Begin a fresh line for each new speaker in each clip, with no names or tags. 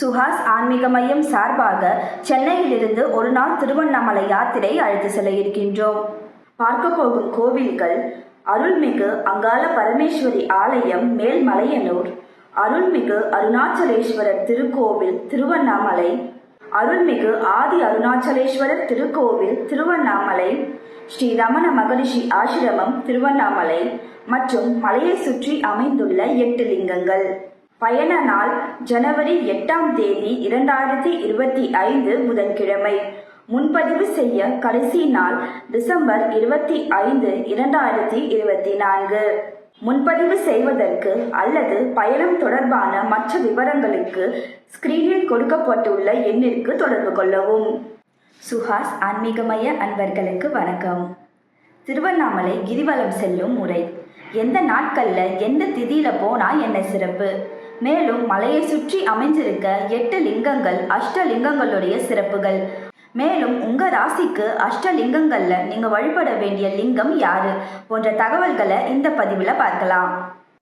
சுஹாஸ் ஆன்மீக மையம் சார்பாக சென்னையிலிருந்து ஒரு நாள் திருவண்ணாமலை யாத்திரை அழைத்து செல்ல இருக்கின்றோம். பார்க்க போகும் கோவில்கள் அருள்மிகு அங்காள பரமேஸ்வரி ஆலயம் மேல்மலையனூர் அருள்மிகு அருணாச்சலேஸ்வரர் திருக்கோவில் திருவண்ணாமலை அருள்மிகு ஆதி அருணாச்சலேஸ்வரர் திருக்கோவில் திருவண்ணாமலை ஸ்ரீ ரமண மகரிஷி ஆசிரமம் திருவண்ணாமலை மற்றும் மலையை சுற்றி அமைந்துள்ள எட்டு லிங்கங்கள். பயண நாள் ஜனவரி எட்டாம் தேதி இரண்டாயிரத்தி இருபத்தி ஐந்து புதன்கிழமை. முன்பதிவு செய்ய கடைசி நாள் டிசம்பர் இருபத்தி ஐந்து இரண்டாயிரத்தி இருபத்தி நான்கு. முன்பதிவு செய்வதற்கு அல்லது பயணம் தொடர்பான மற்ற விவரங்களுக்கு ஸ்கிரீனில் கொடுக்கப்பட்டுள்ள எண்ணிற்கு தொடர்பு கொள்ளவும். சுஹாஸ் ஆன்மீகமய அன்பர்களுக்கு வணக்கம். திருவண்ணாமலை கிரிவலம் செல்லும் முறை. எந்த நாட்களில் எந்த திதியில போனா என்ன சிறப்பு? மேலும் மலையை சுற்றி அமைஞ்சிருக்க எட்டு லிங்கங்கள் அஷ்டலிங்கங்களுடைய சிறப்புகள். மேலும் உங்க ராசிக்கு அஷ்டலிங்கங்கள்ல நீங்க வழிபட வேண்டிய லிங்கம் யாரு? போன்ற தகவல்களை இந்த பதிவுல பார்க்கலாம்.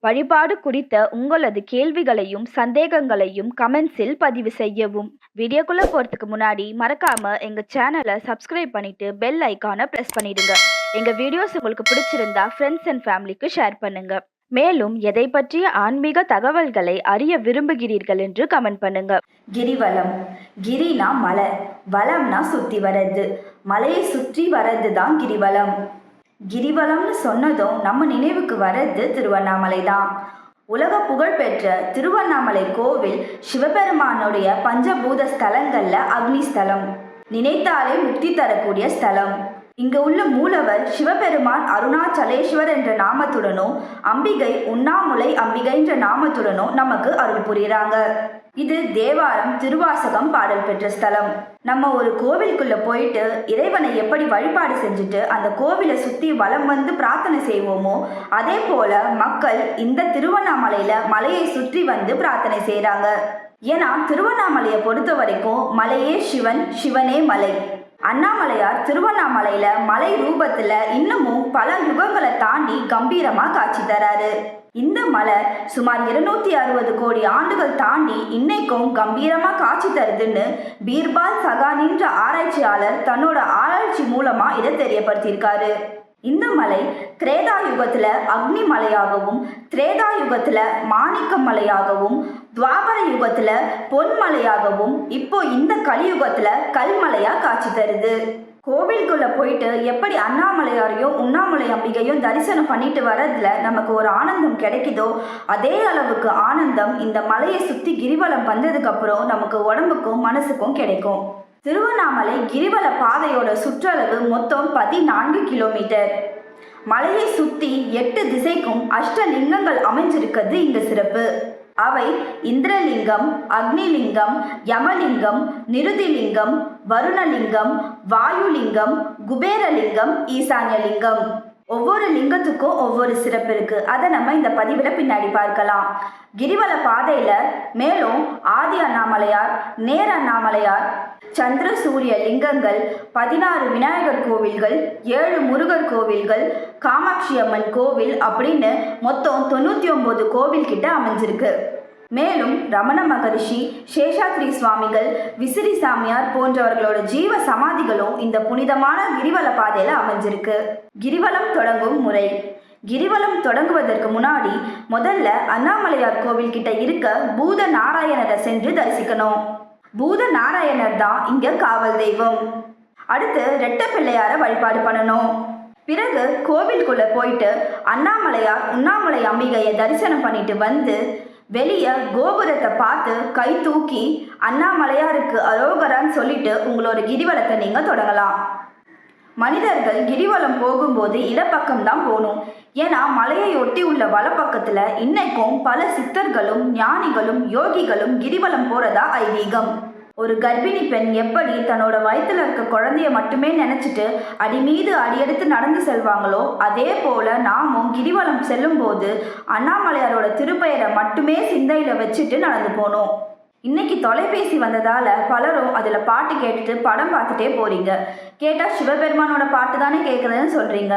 வழிபாடு குறித்த உங்களது கேள்விகளையும் சந்தேகங்களையும் கமெண்ட்ஸில் பதிவு செய்யவும். வீடியோக்குள்ள போறதுக்கு முன்னாடி மறக்காம எங்க சேனலை சப்ஸ்கிரைப் பண்ணிட்டு பெல் ஐக்கானை ப்ரெஸ் பண்ணிடுங்க. எங்க வீடியோஸ் உங்களுக்கு பிடிச்சிருந்தா ஃப்ரெண்ட்ஸ் அண்ட் ஃபேமிலிக்கு ஷேர் பண்ணுங்க. மேலும் எதை பற்றிய ஆன்மீக தகவல்களை அறிய விரும்புகிறீர்கள் என்று கமெண்ட் பண்ணுங்க. கிரிவலம். கிரினா மலை. வலம்னா சுத்தி வர்றது. மலையை சுற்றி வர்றது தான் கிரிவலம். கிரிவலம்னு சொன்னதும் நம்ம நினைவுக்கு வர்றது திருவண்ணாமலை தான். உலக புகழ்பெற்ற திருவண்ணாமலை கோவில் சிவபெருமானுடைய பஞ்சபூத ஸ்தலங்கள்ல அக்னி ஸ்தலம். நினைத்தாலே முக்தி தரக்கூடிய ஸ்தலம். இங்க உள்ள மூலவர் சிவபெருமான் அருணாச்சலேஸ்வர் என்ற நாமத்துடனும் அம்பிகை உண்ணாமுலை அம்பிகை என்ற நாமத்துடனும் நமக்கு அருள் புரியுறாங்க இது தேவாரம் திருவாசகம் பாடல் பெற்ற ஸ்தலம். நம்ம ஒரு கோவிலுக்குள்ள போயிட்டு இறைவனை எப்படி வழிபாடு செஞ்சுட்டு அந்த கோவிலை சுத்தி வலம் வந்து பிரார்த்தனை செய்வோமோ அதே போல மக்கள் இந்த திருவண்ணாமலையில மலையை சுற்றி வந்து பிரார்த்தனை செய்யறாங்க ஏன்னா திருவண்ணாமலையை பொறுத்த வரைக்கும் மலையே சிவன் சிவனே மலை. அண்ணாமலையார் திருவண்ணாமலையில மலை ரூபத்துல இன்னமும் பல யுகங்களை தாண்டி கம்பீரமா காட்சி தராரு. இந்த மலை சுமார் இருநூத்தி அறுபது கோடி ஆண்டுகள் தாண்டி இன்னைக்கும் கம்பீரமா காட்சி தருதுன்னு பீர்பால் சகானின்ற ஆராய்ச்சியாளர் தன்னோட ஆராய்ச்சி மூலமா இதை தெரியப்படுத்தியிருக்காரு. இந்த மலை திரேதா யுகத்துல அக்னி மலையாகவும் திரேதா யுகத்துல மாணிக்க மலையாகவும் துவாபர யுகத்துல பொன்மலையாகவும் இப்போ இந்த கலியுகத்துல கல்மலையா காட்சி தருது. கோவிலுக்குள்ள போயிட்டு எப்படி அண்ணாமலையாரையும் உண்ணாமலை அம்பிகையும் தரிசனம் பண்ணிட்டு வரதுல நமக்கு ஒரு ஆனந்தம் கிடைக்குதோ அதே அளவுக்கு ஆனந்தம் இந்த மலையை சுத்தி கிரிவலம் வந்ததுக்கு அப்புறம் நமக்கு உடம்புக்கும் மனசுக்கும் கிடைக்கும். திருவண்ணாமலை கிரிவல பாதையோட சுற்றளவு மொத்தம் பதினான்கு கிலோமீட்டர். மலையை சுத்தி எட்டு திசைக்கும் அஷ்டலிங்கங்கள் அமைஞ்சிருக்கிறது இங்க சிறப்பு. அவை இந்திரலிங்கம் அக்னிலிங்கம் யமலிங்கம் நிருதிலிங்கம் வருணலிங்கம் வாயுலிங்கம் குபேரலிங்கம் ஈசான்யலிங்கம். ஒவ்வொரு லிங்கத்துக்கும் ஒவ்வொரு சிறப்பு இருக்கு. அதை நம்ம இந்த பதிவில் பின்னாடி பார்க்கலாம். கிரிவல பாதையில மேலும் ஆதி அண்ணாமலையார் நேர் அண்ணாமலையார் சந்திர சூரிய லிங்கங்கள் பதினாறு விநாயகர் கோவில்கள் ஏழு முருகர் கோவில்கள் காமாட்சி அம்மன் கோவில் அப்படின்னு மொத்தம் தொண்ணூற்றி ஒம்பது கோவில் கிட்ட அமைஞ்சிருக்கு. மேலும் ரமண மகரிஷி சேஷாத்ரி சுவாமிகள் விசிறி சாமியார் போன்றவர்களோட ஜீவ சமாதிகளும் இந்த புனிதமான கிரிவல பாதையில அமைஞ்சிருக்கு. கிரிவலம் தொடங்கும் முறை. கிரிவலம் தொடங்குவதற்கு முன்னாடி முதல்ல அண்ணாமலையார் கோவில் கிட்ட இருக்க பூத நாராயணரை சென்று தரிசிக்கணும். பூத நாராயணர் தான் இங்க காவல் தெய்வம். அடுத்து ரெட்ட பிள்ளையார வழிபாடு பண்ணணும். பிறகு கோவிலுக்குள்ள போயிட்டு அண்ணாமலையார் உண்ணாமலை அம்பிகையை தரிசனம் பண்ணிட்டு வந்து வெளியே கோபுரத்தை பார்த்து கை தூக்கி அண்ணாமலையாருக்கு அரோகரான்னு சொல்லிட்டு உங்களோட கிரிவலத்தை நீங்க தொடங்கலாம். மனிதர்கள் கிரிவலம் போகும்போது இடப்பக்கம் தான் போகணும். ஏன்னா மலையை ஒட்டி உள்ள வலப்பக்கத்தில் இன்னைக்கும் பல சித்தர்களும் ஞானிகளும் யோகிகளும் கிரிவலம் போறதா ஐதீகம். ஒரு கர்ப்பிணி பெண் எப்படி தன்னோட வயித்துல இருக்க குழந்தைய மட்டுமே நினைச்சிட்டு அடி மீது அடியெடுத்து நடந்து செல்வாங்களோ அதே போல நாமும் கிரிவலம் செல்லும்போது அண்ணாமலையாரோட திருப்பெயரை மட்டுமே சிந்தையில வச்சுட்டு நடந்து போனோம். இன்னைக்கு தொலைபேசி வந்ததால பலரும் அதில் பாட்டு கேட்டுட்டு படம் பார்த்துட்டே போறீங்க. கேட்டால் சிவபெருமானோட பாட்டு தானே கேட்குறதுன்னு சொல்றீங்க.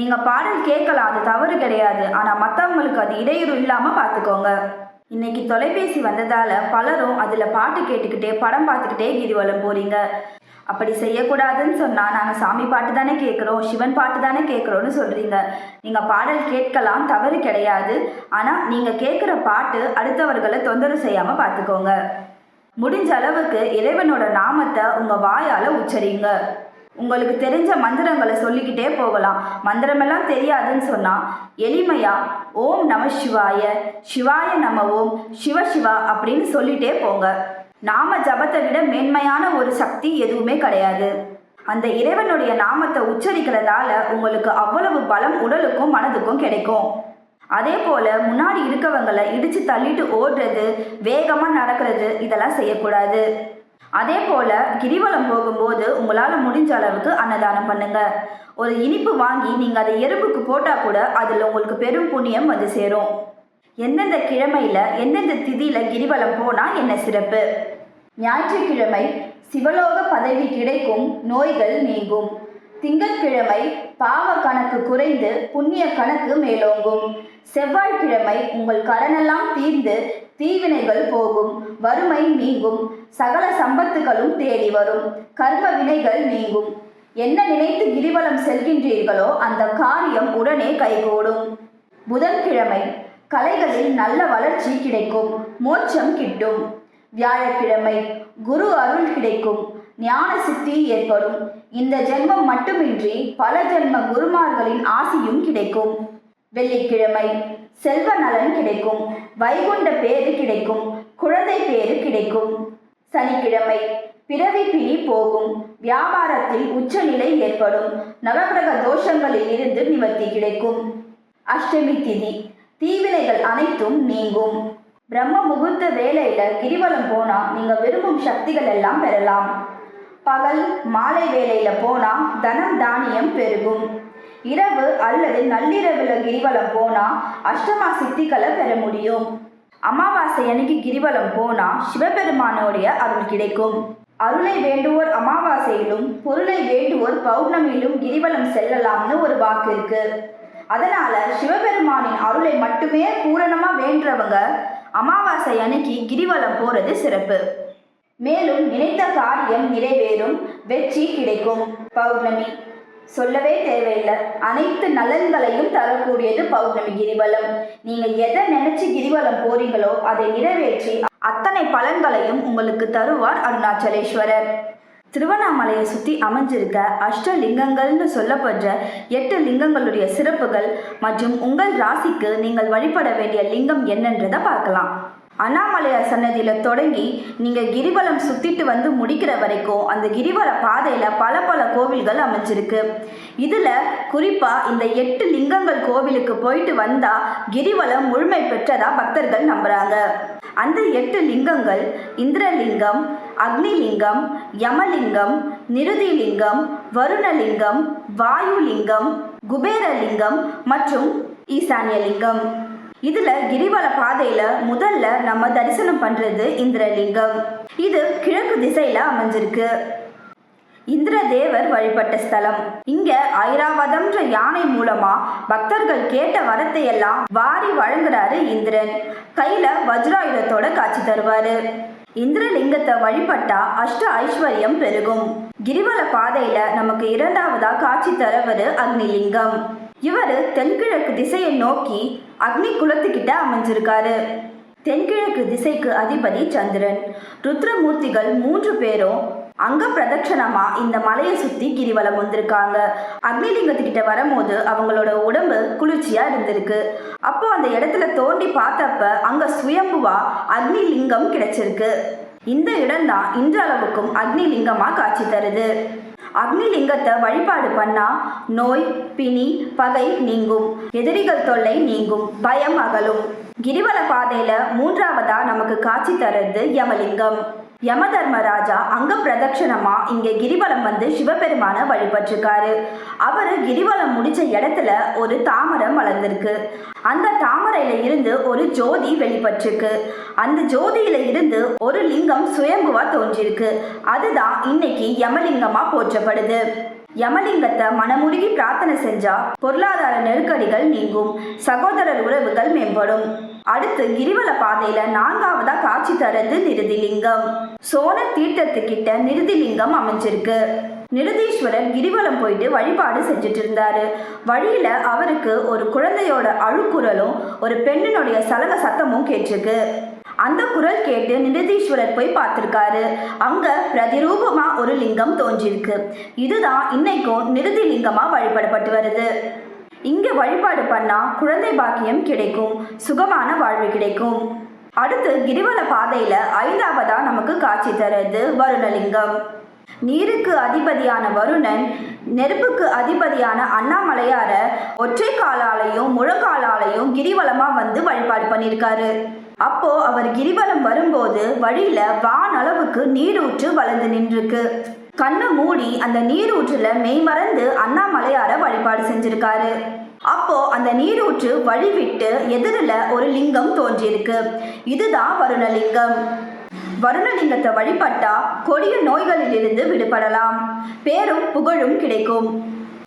நீங்க பாடல் கேட்கலாம் அது தவறு கிடையாது. ஆனால் மற்றவங்களுக்கு அது இடையூறு இல்லாமல் பார்த்துக்கோங்க இன்னைக்கு தொலைபேசி வந்ததால பலரும் அதில் பாட்டு கேட்டுக்கிட்டே படம் பார்த்துக்கிட்டே கிரிவலம் போறீங்க. அப்படி செய்யக்கூடாதுன்னு சொன்னால் நாங்கள் சாமி பாட்டு தானே கேட்குறோம் சிவன் பாட்டு தானே கேட்குறோன்னு சொல்கிறீங்க நீங்கள் பாடல் கேட்கலாம் தவறு கிடையாது. ஆனால் நீங்கள் கேட்குற பாட்டு அடுத்தவர்களை தொந்தரவு செய்யாமல் பார்த்துக்கோங்க முடிஞ்ச அளவுக்கு இறைவனோட நாமத்தை உங்கள் வாயால் உச்சரிங்க. உங்களுக்கு தெரிஞ்ச மந்திரங்களை சொல்லிக்கிட்டே போகலாம். மந்திரமெல்லாம் தெரியாதுன்னு சொன்னால் எளிமையா ஓம் நம சிவாய சிவாய நம ஓம் சிவ சிவா அப்படின்னு சொல்லிட்டே போங்க. நாம ஜபத்தை விட மேன்மையான ஒரு சக்தி எதுவுமே கிடையாது. அந்த இறைவனுடைய நாமத்தை உச்சரிக்கிறதால உங்களுக்கு அவ்வளவு பலம் உடலுக்கும் மனதுக்கும் கிடைக்கும். அதே போல முன்னாடி இருக்கவங்களை இடிச்சு தள்ளிட்டு ஓடுறது வேகமா நடக்கிறது இதெல்லாம் செய்யக்கூடாது. அதே போல கிரிவலம் போகும்போது உங்களால் முடிஞ்ச அளவுக்கு அன்னதானம் பண்ணுங்க. ஒரு இனிப்பு வாங்கி நீங்கள் அதை எறும்புக்கு போட்டால் கூட அதில் உங்களுக்கு பெரும் புண்ணியம் வந்து சேரும். எந்தெந்த கிழமையில் எந்தெந்த திதியில் கிரிவலம் போனால் என்ன சிறப்பு? ஞாயிற்றுக்கிழமை சிவலோக பதவி கிடைக்கும் நோய்கள் நீங்கும். திங்கட்கிழமை பாவ கணக்கு குறைந்து புண்ணிய கணக்கு மேலோங்கும். செவ்வாய்க்கிழமை உங்கள் கடனெல்லாம் தீர்ந்து தீவினைகள் போகும். வறுமை நீங்கும். சகல சம்பத்துகளும் தேடி வரும். கர்ம வினைகள் நீங்கும். என்ன நினைத்து கிரிவலம் செல்கின்றீர்களோ அந்த காரியம் உடனே கைகூடும். புதன்கிழமை கலைகளில் நல்ல வளர்ச்சி கிடைக்கும். மோட்சம் கிட்டும். வியாழக்கிழமை குரு அருள் கிடைக்கும். ஞான சித்தி ஏற்படும். இந்த ஜென்மம் மட்டுமின்றி பல ஜென்ம குருமார்களின் ஆசியும் கிடைக்கும். வெள்ளிக்கிழமை செல்வ நலன் கிடைக்கும் வைகுண்ட பேறு கிடைக்கும் குழந்தை பேறு கிடைக்கும். சனிக்கிழமை பிறவி பிணி போகும் வியாபாரத்தில் உச்சநிலை ஏற்படும் நவகிரக தோஷங்களில் இருந்து நிவர்த்தி கிடைக்கும். அஷ்டமி திதி தீவினைகள் அனைத்தும் நீங்கும். பிரம்ம முகூர்த்த வேலையில கிரிவலம் போனா நீங்க விரும்பும் சக்திகள் எல்லாம் பெறலாம். பகல் மாலை வேலையில போனா தனம் தானியம் பெருகும். இரவு அல்லது நள்ளிரவுல கிரிவலம் போனா அஷ்டமா சித்திகளை பெற முடியும். அமாவாசை அன்னைக்கு கிரிவலம் போனா சிவபெருமானோடைய அருள் கிடைக்கும். அருளை வேண்டுவோர் அமாவாசையிலும் பொருளை வேண்டுவோர் பௌர்ணமியிலும் கிரிவலம் செல்லலாம்னு ஒரு வாக்கு இருக்கு. அதனால சிவபெருமானின் அருளை மட்டுமே பூரணமா வேண்டவங்க அமாவாசை அன்னைக்கு கிரிவலம் போறது சிறப்பு. மேலும் நினைத்த காரியம் நிறைவேறும் வெற்றி கிடைக்கும். பௌர்ணமி சொல்லவே தேவையில்லை. அனைத்து நலன்களையும் தரக்கூடியது பௌர்ணமி கிரிவலம். நீங்க எதை நினைச்சு கிரிவலம் போறீங்களோ அதை நிறைவேற்றி அத்தனை பலன்களையும் உங்களுக்கு தருவார் அருணாச்சலேஸ்வரர். திருவண்ணாமலையை சுற்றி அமைஞ்சிருக்க அஷ்டலிங்கங்கள்னு சொல்லப்படுற எட்டு லிங்கங்களுடைய சிறப்புகள் மற்றும் உங்கள் ராசிக்கு நீங்கள் வழிபட வேண்டிய லிங்கம் என்னன்றதை பார்க்கலாம். அண்ணாமலையார் சன்னதியில் தொடங்கி நீங்கள் கிரிவலம் சுற்றிட்டு வந்து முடிக்கிற வரைக்கும் அந்த கிரிவல பாதையில் பல பல கோவில்கள் அமைஞ்சிருக்கு. இதில் குறிப்பாக இந்த எட்டு லிங்கங்கள் கோவிலுக்கு போயிட்டு வந்தால் கிரிவலம் முழுமை பெற்றதாக பக்தர்கள் நம்புகிறாங்க அந்த எட்டு லிங்கங்கள் இந்திரலிங்கம் அக்னிலிங்கம் யமலிங்கம் நிருதிலிங்கம் வருணலிங்கம் வாயுலிங்கம் குபேரலிங்கம் மற்றும் ஈசான்யலிங்கம். இதுல கிரிவல பாதையில முதல்ல நம்ம தரிசனம் பண்றது இந்திரலிங்கம். இது கிழக்கு திசையில அமைஞ்சிருக்கு. இந்திர தேவர் வழிபட்ட ஸ்தலம். இங்க ஐராவதம்ன்ற யானை மூலமா பக்தர்கள் கேட்ட வரத்தை எல்லாம் வாரி வழங்குறாரு இந்திரன். கையில வஜ்ராயுதத்தோட காட்சி தருவாரு. இந்திரலிங்கத்தை வழிபட்டா அஷ்ட ஐஸ்வர்யம் பெருகும். கிரிவல பாதையில நமக்கு இரண்டாவதா காட்சி தரவர் அக்னிலிங்கம். இவர் தென்கிழக்கு திசையை நோக்கி அக்னி குலத்துக்கிட்ட அமைஞ்சிருக்காரு. தென்கிழக்கு திசைக்கு அதிபதி சந்திரன். ருத்ரமூர்த்திகள் மூன்று பேரும் அங்க பிரதட்சணமா இந்த மலையை சுத்தி கிரிவலம் வந்திருக்காங்க. அக்னிலிங்கத்துக்கிட்ட வரும்போது அவங்களோட உடம்பு குளிர்ச்சியா இருந்திருக்கு. அப்போ அந்த இடத்துல தோண்டி பார்த்தப்ப அங்க சுயம்புவா அக்னிலிங்கம் கிடைச்சிருக்கு. இந்த இடம்தான் இன்றளவுக்கும் அக்னிலிங்கமா காட்சி தருது. அக்னிலிங்கத்தை வழிபாடு பண்ணா நோய் பிணி பகை நீங்கும். எதிரிகள் தொல்லை நீங்கும். பயம் அகலும். கிரிவல பாதையில மூன்றாவதா நமக்கு காட்சி தருது யமலிங்கம். யம தர்மராஜா அங்க பிரதட்சணமா இங்க கிரிவலம் வந்து சிவபெருமான வழிபட்டிருக்காரு. அவரு கிரிவலம் முடிச்ச இடத்துல ஒரு தாமரம் வளர்ந்திருக்கு. அந்த தாமரையில இருந்து ஒரு ஜோதி வெளிப்பட்டிருக்கு. அந்த ஜோதியில இருந்து ஒரு லிங்கம் சுயம்புவா தோன்றிருக்கு. அதுதான் இன்னைக்கு யமலிங்கமா போற்றப்படுது. யமலிங்கத்தை மனமுருகி பிரார்த்தனை செஞ்சா பொருளாதார நெருக்கடிகள் நீங்கும். சகோதரர் உறவுகள் மேம்படும். அடுத்து கிரிவல பாதையில நான்காவதா காட்சி தரது நிருதிலிங்கம். சோன தீர்த்தத்துக்கிட்ட நிருதிலிங்கம் அமைஞ்சிருக்கு. நிருதீஸ்வரர் கிரிவலம் போயிட்டு வழிபாடு செஞ்சுட்டு இருந்தாரு வழியில அவருக்கு ஒரு குழந்தையோட அழுக்குரலும் ஒரு பெண்ணினுடைய சலக சத்தமும் கேட்டிருக்கு. அந்த குரல் கேட்டு நிருதீஸ்வரர் போய் பார்த்துருக்காரு. அங்க பிரதிரூபமா ஒரு லிங்கம் தோன்றியிருக்கு இதுதான் இன்னைக்கும் நிருதி லிங்கமா வழிபடப்பட்டு வருது. இங்கே வழிபாடு பண்ணால் குழந்தை பாக்கியம் கிடைக்கும் சுகமான வாழ்வு கிடைக்கும். அடுத்து கிரிவல பாதையில் ஐந்தாவதாக நமக்கு காட்சி தருது வருணலிங்கம். நீருக்கு அதிபதியான வருணன் நெருப்புக்கு அதிபதியான அண்ணாமலையார ஒற்றை காலாலையும் முழக்காலாலையும் கிரிவலமா வந்து வழிபாடு பண்ணியிருக்காரு. அப்போ அவர் கிரிவலம் வரும்போது வழியில வானளவுக்கு நீரூற்று வளர்ந்து நின்றுருக்கு. கண்ணை மூடி அந்த நீரூற்றுல மெய்மறந்து அண்ணாமலையார வழிபாடு செஞ்சிருக்காரு. அப்போ அந்த நீரூற்று வழிவிட்டு எதிரில் ஒரு லிங்கம் தோன்றியிருக்கு. இதுதான் வருணலிங்கம். வருணலிங்கத்தை வழிபட்டா கொடிய நோய்களிலிருந்து விடுபடலாம். பேரும் புகழும் கிடைக்கும்.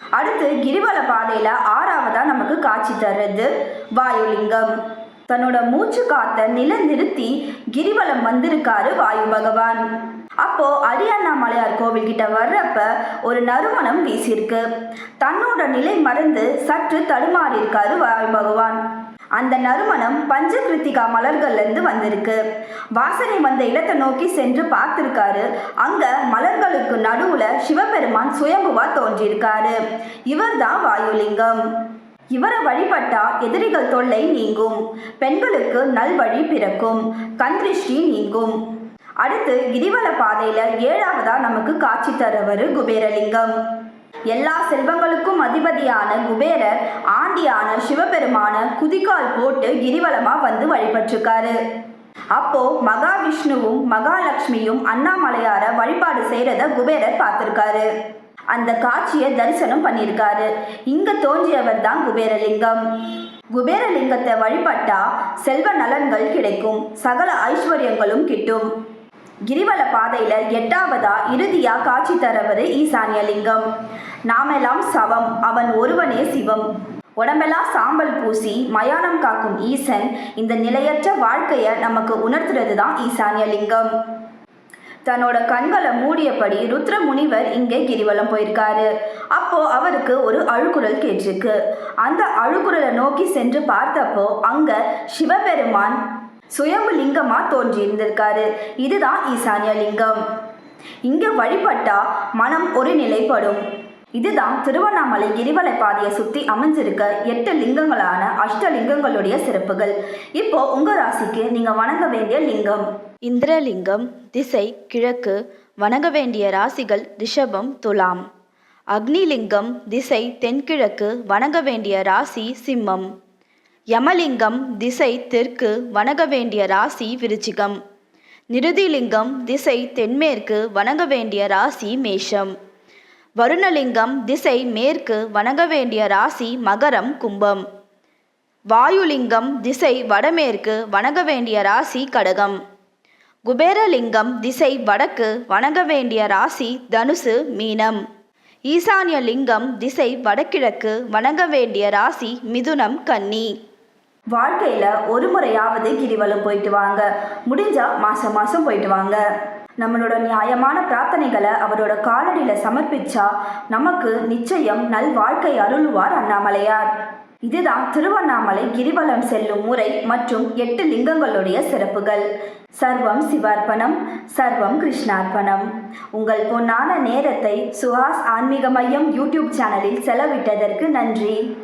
அடுத்து கிரிவல பாதையில ஆறாவதா நமக்கு காட்சி தர்றது வாயுலிங்கம். தன்னோட மூச்சு காத்த நில நிறுத்தி கிரிவலம் வந்திருக்காரு வாயு பகவான். அப்போ அடியண்ணாமலையார் கோவில் கிட்ட வர்றப்ப ஒரு நறுமணம் வீசியிருக்கு. தன்னோட நிலை மறந்து சற்று தடுமாறி இருக்காரு வாயு பகவான். அந்த நறுமணம் பஞ்சகிருத்திகா மலர்கள்ல இருந்து வந்திருக்கு. வாசனை வந்த இடத்தை நோக்கி சென்று பார்த்திருக்காரு. அங்க மலர்களுக்கு நடுவுல சிவபெருமான் சுயம்புவா தோன்றியிருக்காரு. இவர்தான் வாயுலிங்கம். இவரை வழிபட்டா எதிரிகள் தொல்லை நீங்கும். பெண்களுக்கு நல்வழி பிறக்கும். கந்திருஷ்டி நீங்கும். அடுத்து கிரிவல பாதையில ஏழாவதா நமக்கு காட்சி தரவர் குபேரலிங்கம். எல்லா செல்வங்களுக்கும் அதிபதியான குபேரர் ஆண்டியான சிவபெருமான குதிகால் போட்டு கிரிவலமா வந்து வழிபட்டிருக்காரு. அப்போ மகாவிஷ்ணுவும் மகாலட்சுமியும் அண்ணாமலையார வழிபாடு செய்யறத குபேரர் பார்த்திருக்காரு. அந்த காட்சியை தரிசனம் பண்ணியிருக்காரு இங்க தோன்றியவர் தான் குபேரலிங்கம். குபேரலிங்கத்தை வழிபட்டா செல்வ நலன்கள் கிடைக்கும். சகல ஐஸ்வர்யங்களும் கிட்டும். கிரிவல பாதையில எட்டாவதா இறுதியா காட்சி தரவர் ஈசானியலிங்கம். நாமெல்லாம் சவம் அவன் ஒருவனே சிவம். உடம்பெல்லாம் சாம்பல் பூசி மயானம் காக்கும் ஈசன் இந்த நிலையற்ற வாழ்க்கையை நமக்கு உணர்த்துறது தான் ஈசானியலிங்கம். தன்னோட கண்களை மூடியபடி ருத்ர முனிவர் இங்கே கிரிவலம் போயிருக்காரு. அப்போ அவருக்கு ஒரு அழுகுரல் கேட்டிருக்கு. அந்த அழுகுரலை நோக்கி சென்று பார்த்தப்போ அங்க சிவபெருமான் சுயம்பு லிங்கமா தோன்றி இருந்திருக்காரு இதுதான் ஈசான்ய லிங்கம். இங்க வழிபட்டா மனம் ஒரு நிலைப்படும். இதுதான் திருவண்ணாமலை கிரிவலை பாதையை சுற்றி அமைஞ்சிருக்க எட்டு லிங்கங்களான அஷ்டலிங்கங்களுடைய சிறப்புகள். இப்போ உங்க ராசிக்கு நீங்க வணங்க வேண்டிய லிங்கம்.
இந்திரலிங்கம் திசை கிழக்கு வணங்க வேண்டிய ராசிகள் ரிஷபம் துலாம். அக்னிலிங்கம் திசை தென்கிழக்கு வணங்க வேண்டிய ராசி சிம்மம். யமலிங்கம் திசை தெற்கு வணங்க வேண்டிய ராசி விருச்சிகம். நிருதிலிங்கம் திசை தென்மேற்கு வணங்க வேண்டிய ராசி மேஷம். வருணலிங்கம் திசை மேற்கு வணங்க வேண்டிய ராசி மகரம் கும்பம். வாயுலிங்கம் திசை வடமேற்கு வணங்க வேண்டிய ராசி கடகம். குபேரலிங்கம் திசை வடக்கு வணங்க வேண்டிய ராசி தனுசு மீனம். ஈசான்ய லிங்கம் திசை வடகிழக்கு வணங்க வேண்டிய ராசி மிதுனம் கன்னி.
வாழ்க்கையில ஒரு முறையாவது கிரிவலம் போயிட்டு வாங்க. முடிஞ்சா மாசம் மாசம் போயிட்டு வாங்க. நம்மளோட நியாயமான பிரார்த்தனைகளை அவரோட காலடியில சமர்ப்பிச்சா நமக்கு நிச்சயம் நல் வாழ்க்கை அருளுவார் அண்ணாமலையார். இதுதான் திருவண்ணாமலை கிரிவலம் செல்லும் முறை மற்றும் எட்டு லிங்கங்களுடைய சிறப்புகள். சர்வம் சிவார்ப்பணம் சர்வம் கிருஷ்ணார்ப்பணம். உங்கள் பொன்னான நேரத்தை சுஹாஸ் ஆன்மீக மையம் யூடியூப் சேனலில் செலவிட்டதற்கு நன்றி.